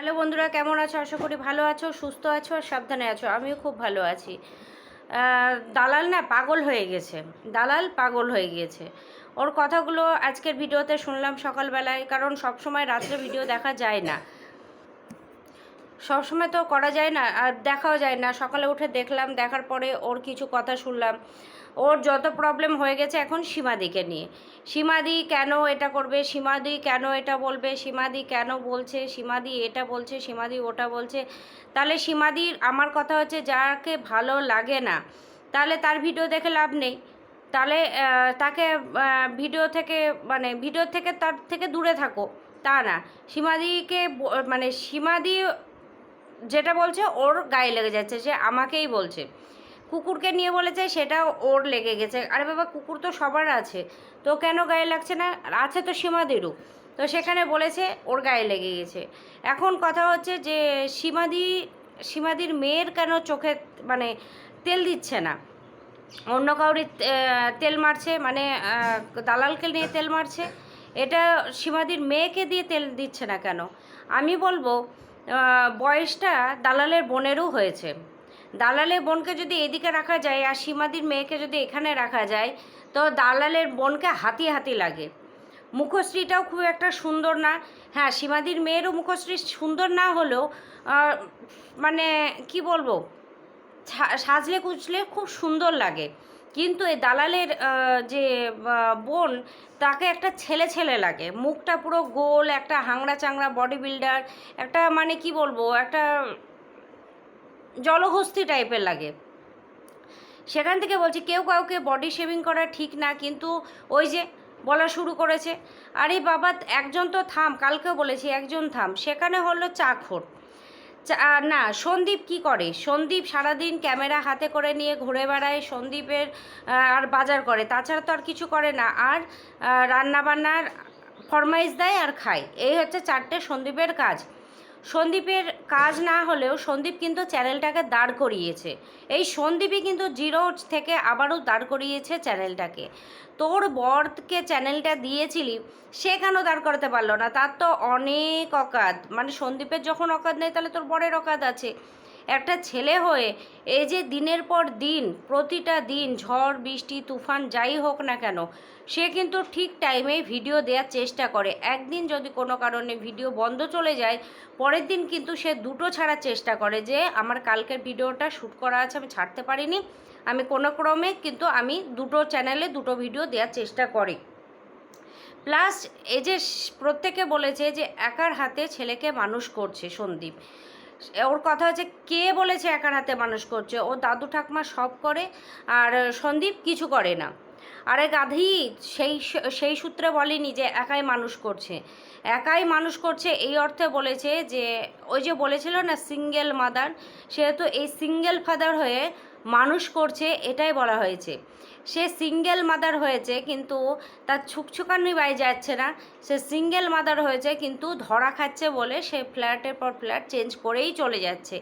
Hello বন্ধুরা, কেমন আছো? আশা করি ভালো আছো, সুস্থ আছো আর সাবধানে আছো। আমিও খুব ভালো আছি। দালাল না পাগল হয়ে গেছে। দালাল পাগল হয়ে গিয়েছে। ওর কথাগুলো আজকের ভিডিওতে শুনলাম সকালবেলায়, কারণ সবসময় রাত্রে ভিডিও দেখা যায় না। সবসময় তো করা যায় না, আর দেখাও যায় না। সকালে উঠে দেখলাম, দেখার পরে ওর কিছু কথা শুনলাম। ওর যত প্রবলেম হয়ে গেছে এখন সীমাদিকে নিয়ে। সীমাদি কেন এটা করবে? সীমাদি কেন এটা বলবে? সীমাদি কেন বলছে? সীমাদি এটা বলছে? সীমাদি ওটা বলছে? তাহলে সীমাদির আমার কথা হচ্ছে যাকে ভালো লাগে না, তাহলে তার ভিডিও দেখে লাভ নেই। তাহলে তাকে ভিডিও থেকে মানে ভিডিও থেকে তার থেকে দূরে থাকো। তা না। সীমাদিকে মানে সীমাদি যেটা বলছে ওর গায়ে লেগে যাচ্ছে, সে আমাকেই বলছে। কুকুরকে নিয়ে বলেছে সেটা ওর লেগে গেছে। আরে বাবা, কুকুর তো সবার আছে। তো কেন গায়ে লাগছে না? আছে তো সীমাদিরও তো সেখানে বলেছে, ওর গায়ে লেগে গেছে। এখন কথা হচ্ছে যে সীমাদি, সীমাদির মেয়ের কেন চোখে মানে তেল দিচ্ছে না? অন্য কাউরি তেল মারছে মানে দালালকে নিয়ে তেল মারছে। এটা সীমাদির মেয়েকে দিয়ে তেল দিচ্ছে না কেন? আমি বলব বয়সটা দালালের বোনেরও হয়েছে। দালালের বোনকে যদি এদিকে রাখা যায় আর সীমাদির মেয়েকে যদি এখানে রাখা যায়, তো দালালের বোনকে হাতি হাতি লাগে। মুখশ্রীটাও খুব একটা সুন্দর না। হ্যাঁ সীমাদির মেয়েরও মুখশ্রী সুন্দর না হলেও মানে কি বলব সাজলে কুচলে খুব সুন্দর লাগে। কিন্তু এই দালালের যে বোন, তাকে একটা ছেলে ছেলে লাগে। মুখটা পুরো গোল, একটা হাংড়া চাংড়া বডি বিল্ডার একটা মানে কি বলব, একটা জলহস্তি টাইপের লাগে। সেখান থেকে বলছি কেউ কাউকে বডি শেভিং করা ঠিক না কিন্তু ওই যে বলা শুরু করেছে আরে বাবা একজন তো থাম কালকেও বলেছি একজন থাম সেখানে হলো চা- আহ, না সন্দীপ কি করে? সন্দীপ সারাদিন ক্যামেরা হাতে করে নিয়ে ঘুরে বেড়ায় সন্দীপের আর বাজার করে তাছাড়া তো আর কিছু করে না। আর রান্নাবান্নার ফরমাইশ দেয় আর খায়। এই হচ্ছে চারটে সন্দীপের কাজ। সন্দীপের কাজ না হলেও সন্দীপ কিন্তু চ্যানেলটাকে দাঁড় করিয়েছে। এই সন্দীপই কিন্তু জিরো থেকে আবারও দাঁড় করিয়েছে চ্যানেলটাকে। তোর বরকে চ্যানেলটা দিয়েছিলি, সে কেন দাঁড় করাতে পারল না? তার তো অনেক অকাত। মানে সন্দীপের যখন অকাত নেই, তাহলে তোর বরের অকাত আছে। একটা ছেলে হয়ে এই যে দিনের পর দিন, প্রতিটা দিন ঝড়, বৃষ্টি, তুফান যাই হোক না কেন, সে কিন্তু ঠিক টাইমে ভিডিও দেওয়ার চেষ্টা করে। একদিন যদি কোনো কারণে ভিডিও বন্ধ চলে যায়, পরের দিন কিন্তু সে দুটো ছাড়ার চেষ্টা করে যে, আমার কালকের ভিডিওটা শ্যুট করা আছে, আমি ছাড়তে পারিনি। আমি কোনো ক্রমে কিন্তু আমি দুটো চ্যানেলে দুটো ভিডিও দেওয়ার চেষ্টা করি। প্লাস এই যে প্রত্যেকে বলেছে যে, একার হাতে ছেলেকে মানুষ করছে, সন্দীপ। ওর কথা হচ্ছে, কে বলেছে একার হাতে মানুষ করছে? ও দাদু ঠাকমা সব করে, আর সন্দীপ কিছু করে না। আরে গাধি, সেই সেই সূত্রে বলেনি যে একাই মানুষ করছে। একাই মানুষ করছে এই অর্থে বলেছে যে, ওই যে বলেছিল না সিঙ্গেল মাদার সেহেতু এই সিঙ্গেল ফাদার হয়ে মানুষ করছে, এটাই বলা হয়েছে। সে সিঙ্গেল মাদার হয়েছে, কিন্তু তার ছুকছুকানি বাই যাচ্ছে না। সে সিঙ্গেল মাদার হয়েছে, কিন্তু ধরা খাচ্ছে বলে সে ফ্ল্যাটের পর ফ্ল্যাট চেঞ্জ করেই চলে যাচ্ছে।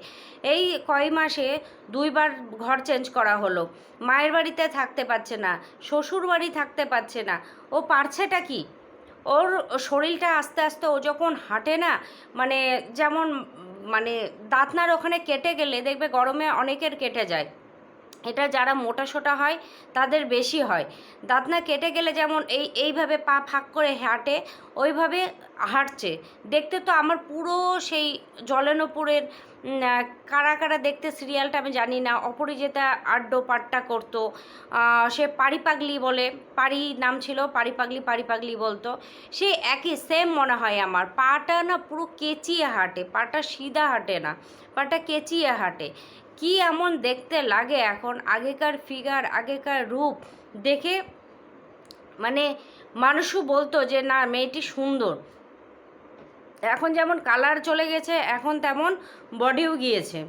এই কয় মাসে দুইবার ঘর চেঞ্জ করা হলো। মায়ের বাড়িতে থাকতে পারছে না, শ্বশুর বাড়ি থাকতে পারছে না। ও পারছেটা কি? ওর শরীরটা আস্তে আস্তে, ও যখন হাঁটে না মানে যেমন মানে দাঁতনার ওখানে কেটে গেলে দেখবে গরমে অনেকের কেটে যায়। এটা যারা মোটা সোটা হয়, তাদের বেশি হয়। দাঁতনা কেটে গেলে যেমন এই, এইভাবে পা ফাঁক করে হাঁটে, ওইভাবে হাঁটছে। দেখতে তো আমার পুরো সেই জলেনপুরের কারা কারা দেখতে সিরিয়ালটা আমি জানি না। অপরিজিতা আড্ডো পাট্টা করতো। সে পারি পাগলি বলে, পারি নাম ছিল পারি পাগলি পারি পাগলি বলতো। সে একই সেম মনে হয় আমার। পাটা না পুরো কেচিয়ে হাঁটে, পাটা সিধা হাঁটে না, পাটা কেচিয়ে হাঁটে। কি এমন দেখতে লাগে এখন? আগেকার ফিগার আগেকার রূপ দেখে মানে মানুষও বলতো যে, না, মেয়েটি সুন্দর। এখন যেমন কালার চলে গেছে, এখন তেমন বডিও গিয়েছে।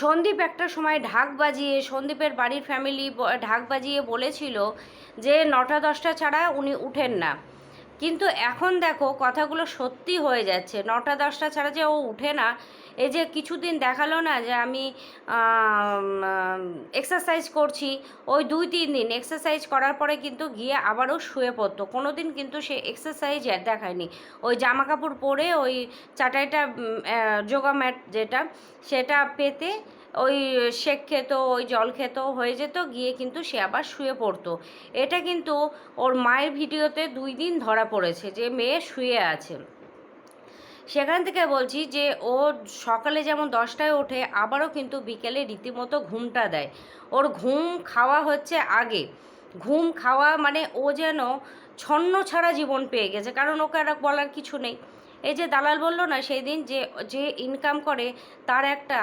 সন্দীপ একটা সময় ঢাক বাজিয়ে, সন্দীপের বাড়ির ফ্যামিলি ঢাক বাজিয়ে বলেছিল যে, নটা দশটা ছাড়া উনি উঠেন না। কিন্তু এখন দেখো কথাগুলো সত্যি হয়ে যাচ্ছে। নটা দশটা ছাড়া যে ও উঠে না, এই যে কিছুদিন দেখাল না যে আমি এক্সারসাইজ করছি, ওই দুই, তিন দিন এক্সারসাইজ করার পরে কিন্তু গিয়ে আবারও শুয়ে পড়তো। কোনো দিন কিন্তু সে এক্সারসাইজ আর দেখায়নি। ওই জামা কাপড় পরে ওই চাটাইটা যোগা ম্যাট যেটা, সেটা পেতে ওই শেক খেত, ওই জল খেত, হয়ে যেত, গিয়ে কিন্তু সে আবার শুয়ে পড়তো। এটা কিন্তু ওর মায়ের ভিডিওতে দুই দিন ধরা পড়েছে যে মেয়ে শুয়ে আছে। সেখান থেকে বলছি যে ও সকালে যেমন দশটায় ওঠে, আবারও কিন্তু বিকেলে রীতিমতো ঘুমটা দেয়। ওর ঘুম খাওয়া হচ্ছে আগে। ঘুম খাওয়া মানে ও যেন ছন্ন ছাড়া জীবন পেয়ে গেছে, কারণ ওকে আর বলার কিছু নেই। এই যে দালাল বলল না সেই দিন যে যে ইনকাম করে তার একটা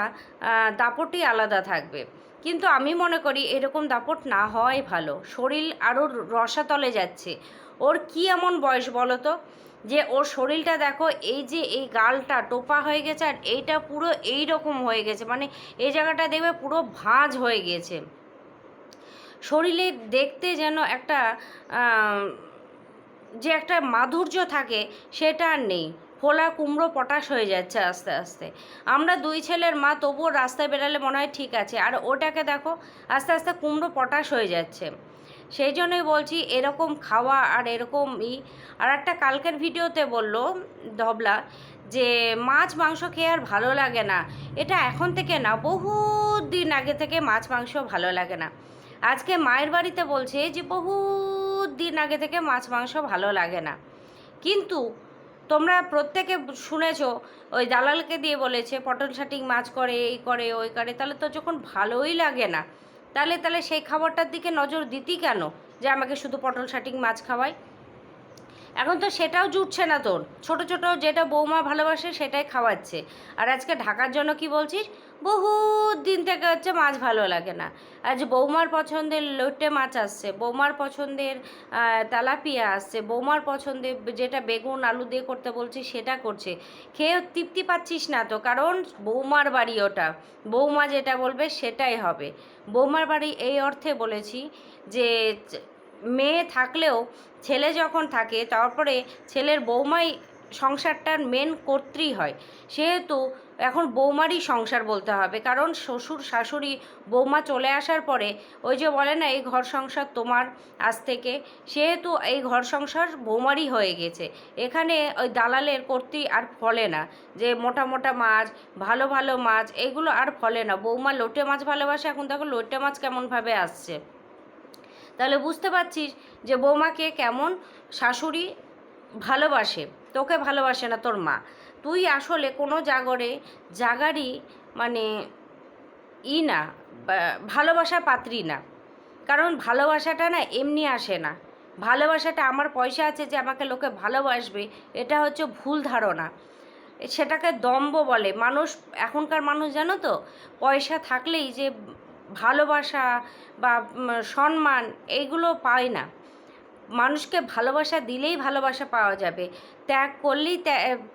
দাপটই আলাদা থাকবে। কিন্তু আমি মনে করি এরকম দাপট না হওয়াই ভালো। শরীর আরও রসাতলে যাচ্ছে। ওর কি এমন বয়স বলো তো? যে ওর শরীরটা দেখো, এই যে এই গালটা টোপা হয়ে গেছে আর এইটা পুরো এই রকম হয়ে গেছে। মানে এই জায়গাটা দেখবে পুরো ভাঁজ হয়ে গেছে শরীরে দেখতে যেন একটা যে একটা মাধুর্য থাকে, সেটা আর নেই। ফোলা কুমড়ো পটাশ হয়ে যাচ্ছে আস্তে আস্তে। আমরা দুই ছেলের মা তবুও রাস্তায় বেরালে মনে হয় ঠিক আছে। আর ওটাকে দেখো, আস্তে আস্তে কুমড়ো পটাশ হয়ে যাচ্ছে। সেই জন্যই বলছি এরকম খাওয়া আর এরকম ই। আর একটা কালকের ভিডিওতে বলল ধবলা যে, মাছ, মাংস খেয়ে আর ভালো লাগে না। এটা এখন থেকে না বহু দিন আগে থেকে মাছ, মাংস ভালো লাগে না। আজকে মায়ের বাড়িতে বলছে যে বহু দিন আগে থেকে মাছ, মাংস ভালো লাগে না। কিন্তু তোমরা প্রত্যেকে শুনেছ, ওই দালালকে দিয়ে বলেছে, পটল শাটিং মাছ করে, এই করে, ওই করে, তাহলে তো যখন ভালোই লাগে না, তাহলে তাহলে সেই খাবারটার দিকে নজর দিতি কেন? যে আমাকে শুধু পটল শাটিং মাছ খাওয়ায়? এখন তো সেটাও জুটছে না তোর। ছোট ছোট যেটা বৌমা ভালোবাসে সেটাই খাওয়াচ্ছে। আর আজকে ঢাকার জন্য কি বলছিস? বহু দিন থেকে হচ্ছে মাছ ভালো লাগে না। আজ বৌমার পছন্দের লোটে মাছ আসছে, বৌমার পছন্দের তেলাপিয়া আসছে, বৌমার পছন্দের যেটা বেগুন আলু দিয়ে করতে বলছি সেটা করছে। খেয়ে তৃপ্তি পাচ্ছিস না তো, কারণ বৌমার বাড়ি ওটা। বৌমা যেটা বলবে সেটাই হবে। বৌমার বাড়ি এই অর্থে বলেছি যে মেয়ে থাকলেও ছেলে যখন থাকে, তারপরে ছেলের বৌমাই সংসারটার মেন কর্ত্রী হয়। সেহেতু এখন বৌমারই সংসার বলতে হবে। কারণ শ্বশুর, শাশুড়ি, বৌমা চলে আসার পরে ওই যে বলে না, এই ঘর সংসার তোমার আজ থেকে। সেহেতু এই ঘর সংসার বৌমারই হয়ে গেছে। এখানে ওই দালালের কর্তৃ আর ফলে না। যে মোটা মোটা মাছ, ভালো ভালো মাছ, এগুলো আর ফলে না। বৌমা লোটে মাছ ভালোবাসে, এখন দেখো লোটে মাছ কেমনভাবে আসছে। তাহলে বুঝতে পারছিস যে বৌমাকে কেমন শাশুড়ি ভালোবাসে, তোকে ভালোবাসে না তোর মা। তুই আসলে কোনো জাগরে জাগারই মানে ই না ভালোবাসা পাত্রী না। কারণ ভালোবাসাটা না এমনি আসে না। ভালোবাসাটা আমার পয়সা আছে যে আমাকে লোকে ভালোবাসবে, এটা হচ্ছে ভুল ধারণা। সেটাকে দম্ব বলে। মানুষ, এখনকার মানুষ জানো তো, পয়সা থাকলেই যে ভালোবাসা বা সম্মান এইগুলো পায় না। মানুষকে ভালোবাসা দিলেই ভালোবাসা পাওয়া যাবে। ত্যাগ করলেই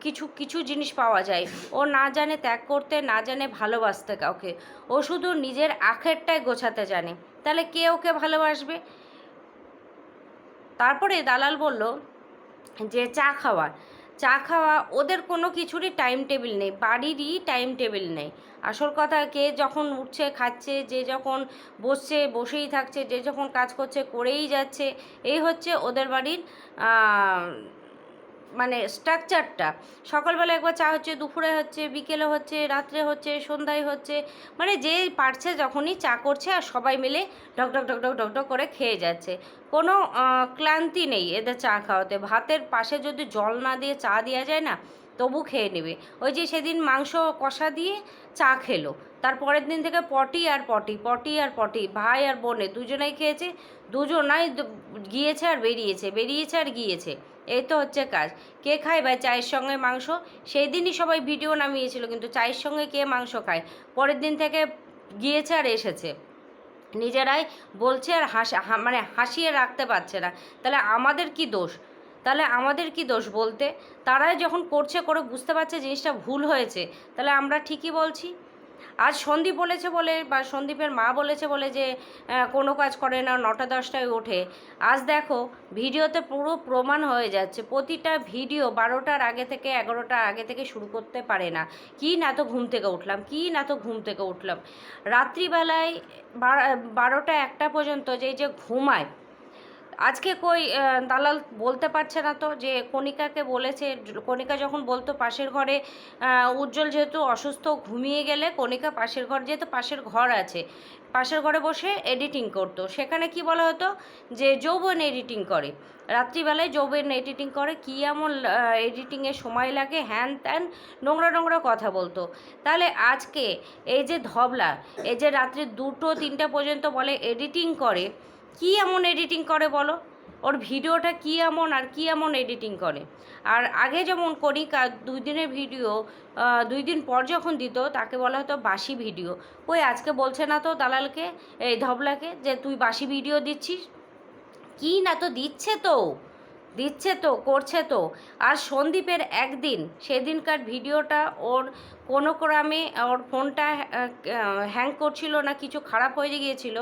কিছু কিছু জিনিস পাওয়া যায়। ও না জানে ত্যাগ করতে, না জানে ভালোবাসতে কাউকে। ও শুধু নিজের আখেরটাই গোছাতে জানে। তাহলে কে ওকে ভালোবাসবে? তারপরে দালাল বলল যে, চা খাওয়া। চা খাওয়া, ওদের কোনো কিছুরই টাইম টেবিল নেই, বাড়িরই টাইম টেবিল নেই। আসল কথা, কে যখন উঠছে, খাচ্ছে, যে যখন বসছে, বসেই থাকছে, যে যখন কাজ করছে, করেই যাচ্ছে, এই হচ্ছে ওদের বাড়ির মানে স্ট্রাকচারটা সকালবেলা একবার চা হচ্ছে, দুপুরে হচ্ছে, বিকেলে হচ্ছে, রাত্রে হচ্ছে, সন্ধ্যায় হচ্ছে মানে যে পারছে যখনই চা করছে আর সবাই মিলে ডক ডক ডক করে খেয়ে যাচ্ছে। কোনো ক্লান্তি নেই এদের চা খাওয়াতে। ভাতের পাশে যদি জল না দিয়ে চা দেওয়া যায় না, তবু খেয়ে নেবে। ওই যে সেদিন মাংস কষা দিয়ে চা খেলো। তার পরের দিন থেকে পটি আর পটি পটি আর পটি, ভাই আর বোনে, দুজনেই খেয়েছে, দুজনাই গিয়েছে আর বেরিয়েছে বেরিয়েছে আর গিয়েছে। এই তো হচ্ছে কাজ। কে খায় ভাই চায়ের সঙ্গে মাংস? সেই দিনই সবাই ভিডিও নামিয়েছিল, কিন্তু চায়ের সঙ্গে কে মাংস খায়? পরের দিন থেকে গিয়েছে আর এসেছে। নিজেরাই বলছে আর হাসা মানে হাসিয়ে রাখতে পারছে না। তাহলে আমাদের কি দোষ? তাহলে আমাদের কি দোষ বলতে? তারাই যখন করছে করে বুঝতে পারছে জিনিসটা ভুল হয়েছে। তাহলে আমরা ঠিকই বলছি। আজ সন্দীপ বলেছে বলে বা সন্দীপের মা বলেছে বলে যে কোনো কাজ করে না, নটা দশটায় ওঠে। আজ দেখো, ভিডিওতে পুরো প্রমাণ হয়ে যাচ্ছে। প্রতিটা ভিডিও বারোটার আগে থেকে, এগারোটার আগে থেকে শুরু করতে পারে না। কি না তো ঘুম থেকে উঠলাম, কি না তো ঘুম থেকে উঠলাম। রাত্রিবেলায় বারোটা একটা পর্যন্ত যে যে ঘুমায় আজকে কই দালাল বলতে পারছে না তো যে কণিকাকে বলেছে। কণিকা যখন বলতো পাশের ঘরে উজ্জ্বল যেহেতু অসুস্থ, ঘুমিয়ে গেলে কণিকা পাশের ঘর, যেহেতু পাশের ঘর আছে, পাশের ঘরে বসে এডিটিং করতো। সেখানে কি বলা হতো? যে যৌবন এডিটিং করে। রাত্রিবেলায় যৌবন এডিটিং করে, কী এমন এডিটিংয়ে সময় লাগে? হ্যান ত্যান, নোংরা নোংরা কথা বলতো। তাহলে আজকে এই যে ধবলা, এই যে রাত্রি দুটো তিনটা পর্যন্ত বলে এডিটিং করে কি এমন এডিটিং করে বলো? ওর ভিডিওটা কি এমন আর কি এমন এডিটিং করে? আর আগে যেমন কণিকা দুই দিনের ভিডিও দুই দিন পর যখন দিত, তাকে বলা হতো বাসি ভিডিও। ওই আজকে বলছে না তো দালালকে, এই ধবলাকে, যে তুই বাসি ভিডিও দিচ্ছিস? কি না তো দিচ্ছে তো দিচ্ছে তো, করছে তো। আর সন্দীপের একদিন, সেদিনকার ভিডিওটা ওর কোনো ক্রমে ওর ফোনটা হ্যাং করছিল না, কিছু খারাপ হয়ে গিয়েছিল।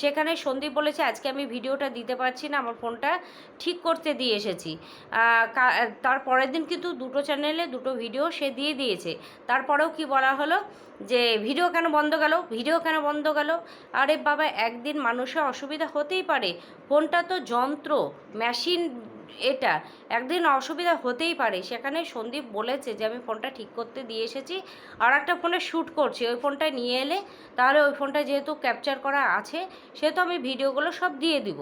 সেখানে সন্দীপ বলেছে, আজকে আমি ভিডিওটা দিতে পারছি না, আমার ফোনটা ঠিক করতে দিয়ে এসেছি। তার পরের দিন কিন্তু দুটো চ্যানেলে দুটো ভিডিও সে দিয়ে দিয়েছে। তারপরেও কি বলা হলো? যে, ভিডিও কেন বন্ধ গেল? ভিডিও কেন বন্ধ গেল? আরে বাবা, একদিন মানুষের অসুবিধা হতেই পারে। ফোনটা তো যন্ত্র মেশিন এটা একদিন অসুবিধা হতেই পারে। সেখানে সন্দীপ বলেছে যে, আমি ফোনটা ঠিক করতে দিয়ে এসেছি। আর একটা ফোনে শ্যুট করছি। ওই ফোনটা নিয়ে এলে তাহলে ওই ফোনটা যেহেতু ক্যাপচার করা আছে, সেহেতু আমি ভিডিওগুলো সব দিয়ে দিব।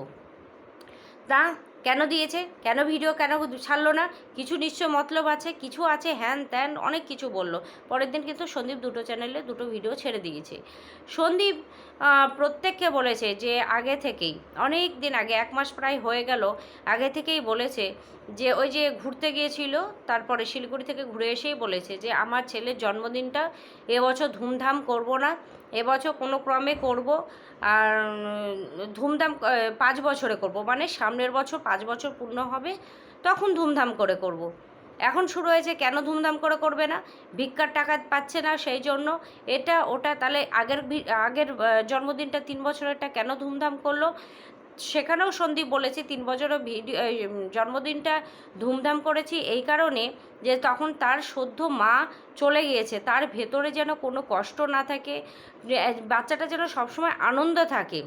তা কেন দিয়েছে? কেন ভিডিও কেন ছাড়লো না? কিছু নিশ্চয় মতলব আছে, কিছু আছে, হ্যান ত্যান, অনেক কিছু বলল। পরের দিন কিন্তু সন্দীপ দুটো চ্যানেলে দুটো ভিডিও ছেড়ে দিয়েছে। সন্দীপ প্রত্যেককে বলেছে যে আগে থেকেই, অনেক দিন আগে, এক মাস প্রায় হয়ে গেল, আগে থেকেই বলেছে যে ওই যে ঘুরতে গিয়েছিল, তারপরে শিলিগুড়ি থেকে ঘুরে এসেই বলেছে যে, আমার ছেলের জন্মদিনটা এবছর ধুমধাম করব না এবছর কোনো ক্রমে করব, আর ধুমধাম পাঁচ বছরে করব। মানে সামনের বছর পাঁচ বছর পূর্ণ হবে, তখন ধুমধাম করে করব। এখন শুরু হয়েছে কেন ধুমধাম করে করবে না? ভিক্ষার টাকা পাচ্ছে না সেই জন্য। এটা, ওটা তাহলে আগের আগের জন্মদিনটা তিন বছরেরটা কেন ধুমধাম করল? সেখানেও সন্দীপ বলেছে, তিন বছরও ভিডিও জন্মদিনটা ধুমধাম করেছি এই কারণে যে তখন তার সদ্য মা চলে গিয়েছে। তার ভেতরে যেন কোনো কষ্ট না থাকে বাচ্চাটা যেন সবসময় আনন্দ থাকে।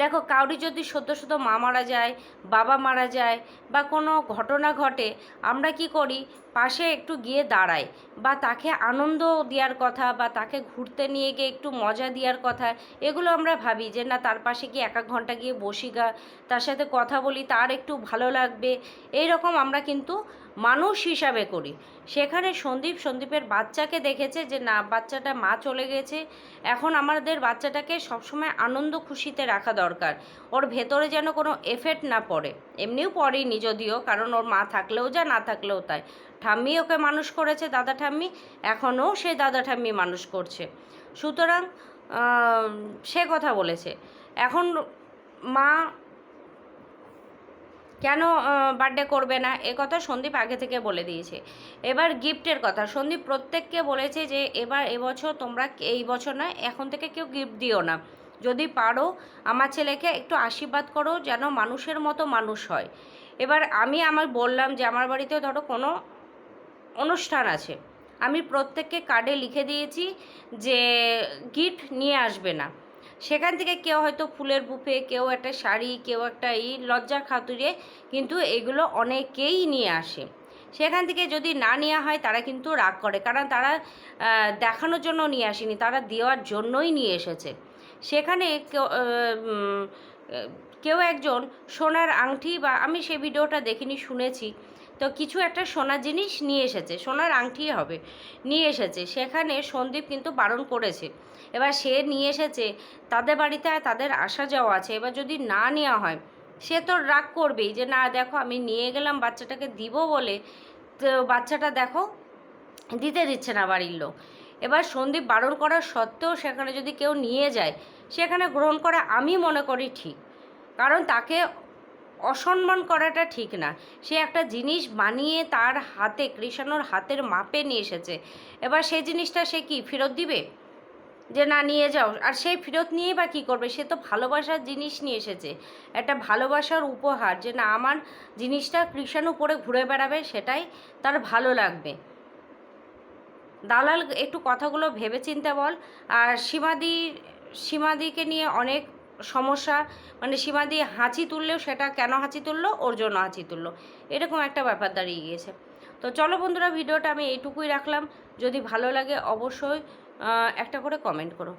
দেখো, কাউরি যদি সদ্য সদ্য মা মারা যায়, বাবা মারা যায় বা কোনো ঘটনা ঘটে, আমরা কি করি? পাশে একটু গিয়ে দাঁড়াই বা তাকে আনন্দ দেওয়ার কথা বা তাকে ঘুরতে নিয়ে গিয়ে একটু মজা দেওয়ার কথা, এগুলো আমরা ভাবি যে না, তার পাশে গিয়ে এক এক ঘণ্টা গিয়ে বসি গা, তার সাথে কথা বলি, তার একটু ভালো লাগবে এই রকম আমরা কিন্তু মানুষ হিসাবে করি। সেখানে সন্দীপ, সন্দীপের বাচ্চাকে দেখেছে যে, না, বাচ্চাটা মা চলে গেছে। এখন আমাদের বাচ্চাটাকে সবসময় আনন্দ খুশিতে রাখা দরকার। ওর ভেতরে যেন কোনো এফেক্ট না পড়ে। এমনিও পড়েনি যদিও, কারণ ওর মা থাকলেও যা, না থাকলেও তাই। ঠাম্মি ওকে মানুষ করেছে, দাদা ঠাম্মি। এখনও সে দাদা ঠাম্মি মানুষ করছে। সুতরাং সে কথা বলেছে। এখন মা কেন বার্থডে করবে না? এ কথা সন্দীপ আগে থেকে বলে দিয়েছে। এবার গিফটের কথা। সন্দীপ প্রত্যেককে বলেছে যে, এবার এবছর তোমরা এই বছর নয় এখন থেকে কেউ গিফট দিও না। যদি পারো, আমার ছেলেকে একটু আশীর্বাদ করো, যেন মানুষের মতো মানুষ হয়। এবার আমি আমার বললাম যে, আমার বাড়িতে ধরো কোনো অনুষ্ঠান আছে। আমি প্রত্যেককে কার্ডে লিখে দিয়েছি যে গিফট নিয়ে আসবে না। সেখান থেকে কেউ হয়তো ফুলের বুফে, কেউ একটা শাড়ি, কেউ একটা এই লজ্জার খাতুরে কিন্তু এগুলো অনেকেই নিয়ে আসে। সেখান থেকে যদি না নেওয়া হয় তারা কিন্তু রাগ করে, কারণ তারা দেখানোর জন্য নিয়ে আসেনি, তারা দেওয়ার জন্যই নিয়ে এসেছে। সেখানে কেউ একজন সোনার আংটি বা আমি সে ভিডিওটা দেখিনি, শুনেছি। তো কিছু একটা সোনার জিনিস নিয়ে এসেছে, সোনার আংটি হবে, নিয়ে এসেছে। সেখানে সন্দীপ কিন্তু বারণ করেছে। এবার সে নিয়ে এসেছে। তাদের বাড়িতে আর তাদের আসা যাওয়া আছে। এবার যদি না নেওয়া হয়, সে তো রাগ করবেই যে, না, দেখো, আমি নিয়ে গেলাম, বাচ্চাটাকে দিব বলে। তো বাচ্চাটা দেখো, দিতে দিচ্ছে না বাড়ির লোক। এবার সন্দীপ বারণ করার সত্ত্বেও সেখানে যদি কেউ নিয়ে যায়, সেখানে গ্রহণ করা আমি মনে করি ঠিক। কারণ তাকে অসম্মান করাটা ঠিক না। সে একটা জিনিস বানিয়ে তার হাতে, কৃষাণুর হাতের মাপে নিয়ে এসেছে। এবার সেই জিনিসটা সে কি, ফেরত দিবে? যে না, নিয়ে যাও। আর সেই ফেরত নিয়েই বা কী করবে? সে তো ভালোবাসার জিনিস নিয়ে এসেছে। একটা ভালোবাসার উপহার যে না, আমার জিনিসটা কৃষাণু পরে ঘুরে বেড়াবে, সেটাই তার ভালো লাগবে। দালাল, একটু কথাগুলো ভেবে চিন্তে বল। আর সীমাদি, সীমাদিকে নিয়ে অনেক সমস্যা। মানে সীমাদি হাঁচি তুললেও সেটা কেন হাঁচি তুললো? ওর জন্য হাঁচি তুললো। এরকম একটা ব্যাপার দাঁড়িয়ে গিয়েছে। তো চলো বন্ধুরা, ভিডিওটা আমি এইটুকুই রাখলাম। যদি ভালো লাগে অবশ্যই একটা করে কমেন্ট করো।